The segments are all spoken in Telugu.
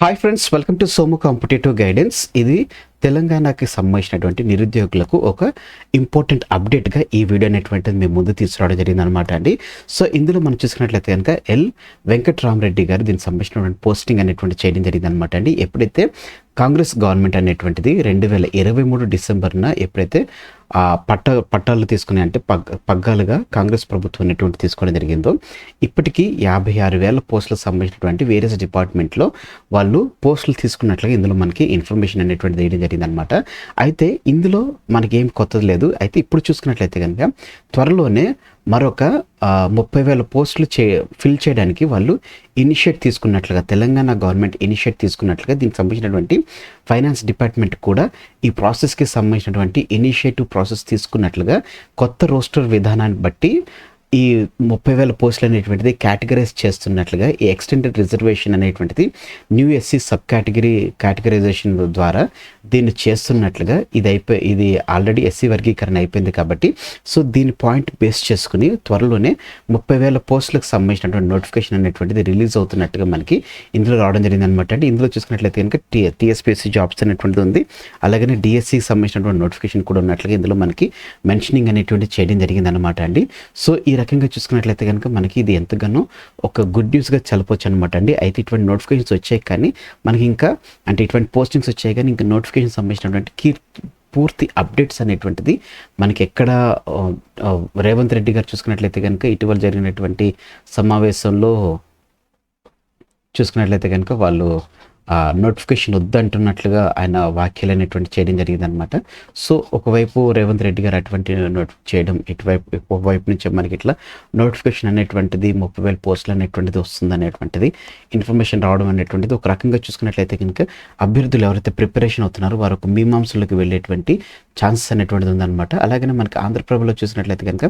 Hi friends welcome to Somu competitive guidance ఇది తెలంగాణకి సంబంధించినటువంటి నిరుద్యోగులకు ఒక ఇంపార్టెంట్ అప్డేట్గా ఈ వీడియో అనేటువంటిది మేము ముందు తీసుకురావడం జరిగింది అనమాట అండి. సో ఇందులో మనం చూసుకున్నట్లయితే కనుక ఎల్ వెంకట్రామరెడ్డి గారు దీనికి సంబంధించినటువంటి పోస్టింగ్ అనేటువంటి చేయడం జరిగింది అనమాట అండి. ఎప్పుడైతే కాంగ్రెస్ గవర్నమెంట్ అనేటువంటిది రెండు వేల ఇరవై మూడు డిసెంబర్న ఎప్పుడైతే ఆ పట్ట పట్టాలు తీసుకునే అంటే పగ్ పగ్గాలుగా కాంగ్రెస్ ప్రభుత్వం అనేటువంటి తీసుకోవడం జరిగిందో ఇప్పటికీ యాభై ఆరు వేల పోస్టులకు సంబంధించినటువంటి వేరియస్ డిపార్ట్మెంట్లో వాళ్ళు పోస్టులు తీసుకున్నట్లుగా ఇందులో మనకి ఇన్ఫర్మేషన్ అనేటువంటిది వేయడం జరిగిందనమాట అయితే ఇందులో మనకి ఏం కొత్తది లేదు. అయితే ఇప్పుడు చూసుకున్నట్లయితే కనుక త్వరలోనే మరొక ముప్పై వేల పోస్టులు చే ఫిల్ చేయడానికి వాళ్ళు ఇనిషియేట్ తీసుకున్నట్లుగా తెలంగాణ గవర్నమెంట్ ఇనిషియేట్ తీసుకున్నట్లుగా దీనికి సంబంధించినటువంటి ఫైనాన్స్ డిపార్ట్మెంట్ కూడా ఈ ప్రాసెస్కి సంబంధించినటువంటి ఇనిషియేటివ్ ప్రాసెస్ తీసుకున్నట్లుగా కొత్త రోస్టర్ విధానాన్ని బట్టి ఈ ముప్పై వేల పోస్టులు అనేటువంటిది కేటగరైజ్ చేస్తున్నట్లుగా ఈ ఎక్స్టెండెడ్ రిజర్వేషన్ అనేటువంటిది new SC sub category categorization ద్వారా దీన్ని చేస్తున్నట్లుగా ఇది అయిపోయి ఇది ఆల్రెడీ ఎస్సీ వర్గీకరణ అయిపోయింది కాబట్టి సో దీని పాయింట్ బేస్ చేసుకుని త్వరలోనే ముప్పై వేల పోస్టులకు సంబంధించినటువంటి నోటిఫికేషన్ అనేటువంటిది రిలీజ్ అవుతున్నట్టుగా మనకి ఇందులో రావడం జరిగింది అనమాట అంటే ఇందులో చూసుకున్నట్లయితే కనుక టీ టీఎస్పీఎస్సీ జాబ్స్ అనేటువంటిది ఉంది. అలాగనే డిఎస్సికి సంబంధించినటువంటి నోటిఫికేషన్ కూడా ఉన్నట్లుగా ఇందులో మనకి మెన్షనింగ్ అనేటువంటి చేయడం జరిగింది అనమాట అండి. సో ఈ రకంగా చూసుకున్నట్లయితే కనుక మనకి ఇది ఎంతగానో ఒక గుడ్ న్యూస్గా చల్లపోవచ్చు అనమాట అండి. అయితే ఇటువంటి నోటిఫికేషన్స్ వచ్చాయి కానీ మనకి ఇంకా అంటే ఇటువంటి పోస్టింగ్స్ వచ్చాయి కానీ ఇంకా నోటిఫికేషన్ సంబంధించినటువంటి కీ పూర్తి అప్డేట్స్ అనేటువంటిది మనకి ఎక్కడ రేవంత్ రెడ్డి గారు చూసుకున్నట్లయితే కనుక ఇటీవల జరిగినటువంటి సమావేశంలో చూసుకున్నట్లయితే కనుక వాళ్ళు నోటిఫికేషన్ వద్దంటున్నట్లుగా ఆయన వ్యాఖ్యలు అనేటువంటి చేయడం జరిగిందనమాట సో ఒకవైపు రేవంత్ రెడ్డి గారు అటువంటి నోట్ చేయడం ఇటువైపు ఒకవైపు నుంచి మనకి ఇట్లా నోటిఫికేషన్ అనేటువంటిది ముప్పై వేల పోస్టులు అనేటువంటిది వస్తుంది అనేటువంటిది ఇన్ఫర్మేషన్ రావడం అనేటువంటిది ఒక రకంగా చూసుకున్నట్లయితే కనుక అభ్యర్థులు ఎవరైతే ప్రిపరేషన్ అవుతున్నారో వారు ఒక మీమాంసలోకి వెళ్ళేటువంటి ఛాన్సెస్ అనేటువంటిది ఉందన్నమాట. అలాగనే మనకి ఆంధ్రప్రభలో చూసినట్లయితే కనుక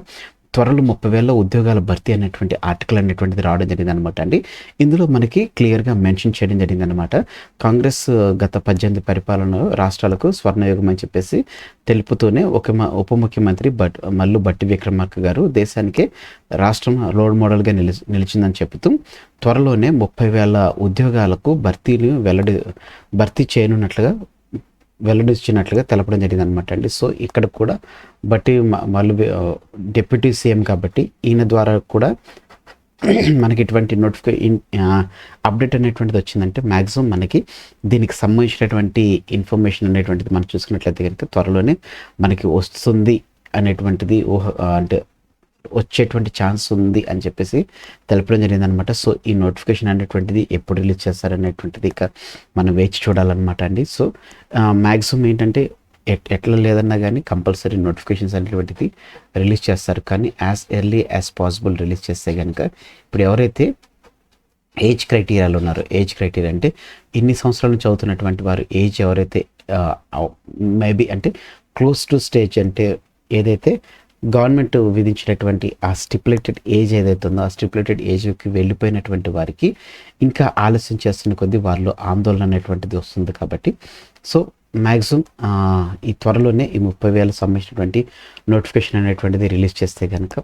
త్వరలో ముప్పై వేల ఉద్యోగాల భర్తీ అనేటువంటి ఆర్టికల్ అనేటువంటిది రావడం జరిగింది అనమాట అండి. ఇందులో మనకి క్లియర్గా మెన్షన్ చేయడం జరిగింది అనమాట కాంగ్రెస్ గత పద్దెనిమిది పరిపాలన రాష్ట్రాలకు స్వర్ణయుగం అని చెప్పేసి తెలుపుతూనే ఒక మ- ఉప ముఖ్యమంత్రి బట్ మల్లు బట్టి విక్రమార్క గారు దేశానికే రాష్ట్రం రోల్ మోడల్గా నిలి నిలిచిందని చెబుతూ త్వరలోనే ముప్పై వేల ఉద్యోగాలకు భర్తీలు వెల్లడి భర్తీ చేయనున్నట్లుగా వెల్లడిస్తున్నట్లుగా తెలపడం జరిగింది అనమాట అండి. సో ఇక్కడ కూడా బట్టి వాళ్ళు డిప్యూటీ సీఎం కాబట్టి ఈయన ద్వారా కూడా మనకి ఇటువంటి నోటిఫికే అప్డేట్ అనేటువంటిది వచ్చిందంటే మ్యాక్సిమం మనకి దీనికి సంబంధించినటువంటి ఇన్ఫర్మేషన్ అనేటువంటిది మనం చూసుకున్నట్లయితే కనుక త్వరలోనే మనకి వస్తుంది అనేటువంటిది ఊహ అంటే వచ్చేటువంటి ఛాన్స్ ఉంది అని చెప్పేసి తెలపడం జరిగింది అనమాట సో ఈ నోటిఫికేషన్ అనేటువంటిది ఎప్పుడు రిలీజ్ చేస్తారనేటువంటిది ఇక మనం వేచి చూడాలన్నమాట అండి. సో మ్యాక్సిమం ఏంటంటే ఎట్ ఎట్లా లేదన్నా కానీ కంపల్సరీ నోటిఫికేషన్స్ అనేటువంటిది రిలీజ్ చేస్తారు. కానీ as early as possible release చేస్తే కనుక ఇప్పుడు ఎవరైతే ఏజ్ క్రైటీరియాలు ఉన్నారు ఏజ్ క్రైటీరియా అంటే ఇన్ని సంవత్సరాల నుంచి చదువుతున్నటువంటి వారు ఏజ్ ఎవరైతే మేబీ అంటే క్లోజ్ టు స్టేజ్ అంటే ఏదైతే గవర్నమెంట్ విధించినటువంటి ఆ స్టిపులేటెడ్ ఏజ్ ఏదైతే ఉందో ఆ స్టిపులేటెడ్ ఏజ్కి వెళ్ళిపోయినటువంటి వారికి ఇంకా ఆలస్యం చేస్తున్న కొద్దీ వారిలో ఆందోళన అనేటువంటిది వస్తుంది కాబట్టి. సో మ్యాక్సిమం ఈ త్వరలోనే ఈ ముప్పై వేల సంబంధించినటువంటి నోటిఫికేషన్ అనేటువంటిది రిలీజ్ చేస్తే కనుక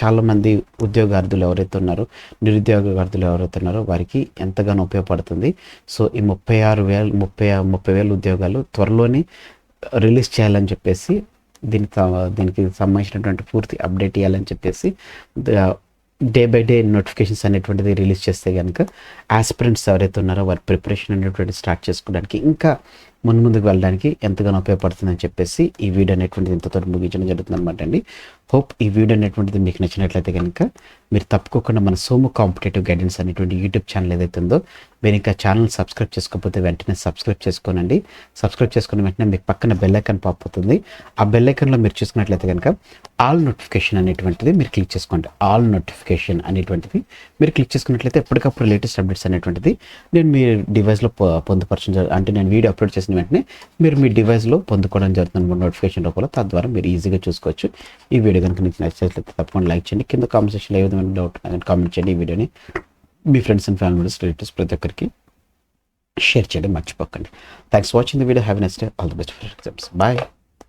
చాలామంది ఉద్యోగార్థులు ఎవరైతే ఉన్నారో నిరుద్యోగార్థులు ఎవరైతే ఉన్నారో వారికి ఎంతగానో ఉపయోగపడుతుంది. సో ఈ ముప్పై ఆరు వేలు ముప్పై ముప్పై వేల ఉద్యోగాలు త్వరలోనే రిలీజ్ చేయాలని చెప్పేసి దీనికి దీనికి సంబంధించినటువంటి పూర్తి అప్డేట్ ఇవ్వాలని చెప్పేసి డే బై డే నోటిఫికేషన్స్ అనేటువంటిది రిలీజ్ చేస్తే కనుక ఆస్పిరెంట్స్ ఎవరైతే ఉన్నారో వారి ప్రిపరేషన్ అనేటువంటి స్టార్ట్ చేసుకోవడానికి ఇంకా ముందు ముందుకు వెళ్ళడానికి ఎంతగానో ఉపయోగపడుతుందని చెప్పేసి ఈ వీడియో అనేటువంటిది ఇంతతో ముగించడం జరుగుతుంది అనమాట అండి. హోప్ ఈ వీడియో అనేటువంటిది మీకు నచ్చినట్లయితే కనుక మీరు తప్పకుండా మన సోము కాంపిటేటివ్ గైడెన్స్ అనేటువంటి యూట్యూబ్ ఛానల్ ఏదైతే ఉందో మీరు ఇంకా ఛానల్ సబ్స్క్రైబ్ చేసుకోకపోతే వెంటనే సబ్స్క్రైబ్ చేసుకోనండి. సబ్స్క్రైబ్ చేసుకున్న వెంటనే మీకు పక్కన బెల్లైకన్ పాప్ అవుతుంది. ఆ బెల్లైకన్లో మీరు చూసుకున్నట్లయితే కనుక ఆల్ నోటిఫికేషన్ అనేటువంటిది మీరు క్లిక్ చేసుకోండి. ఆల్ నోటిఫికేషన్ అనేటువంటిది మీరు క్లిక్ చేసుకున్నట్లయితే ఎప్పటికప్పుడు లేటెస్ట్ అప్డేట్స్ అనేటువంటిది నేను మీ డివైస్లో పొందుపరచడం అంటే నేను వీడియో అప్లోడ్ చేసిన వెంటనే మీరు మీ డివైస్లో పొందుకోవడం జరుగుతుంది నోటిఫికేషన్ రూపంలో తద్వారా మీరు ఈజీగా చూసుకోవచ్చు. ఈ వీడియో కనుక మీకు నచ్చినట్లయితే తప్పకుండా లైక్ చేయండి. కింద కామెంట్ సెక్షన్లో ఏ విధమైన డౌట్ కామెంట్ చేయండి. ఈ వీడియోని మీ ఫ్రెండ్స్ అండ్ ఫ్యామిలీ రిలేటివ్స్ ప్రతి ఒక్కరికి షేర్ చేయడం మర్చిపోకండి. Thanks watching the video have next all the best for exams bye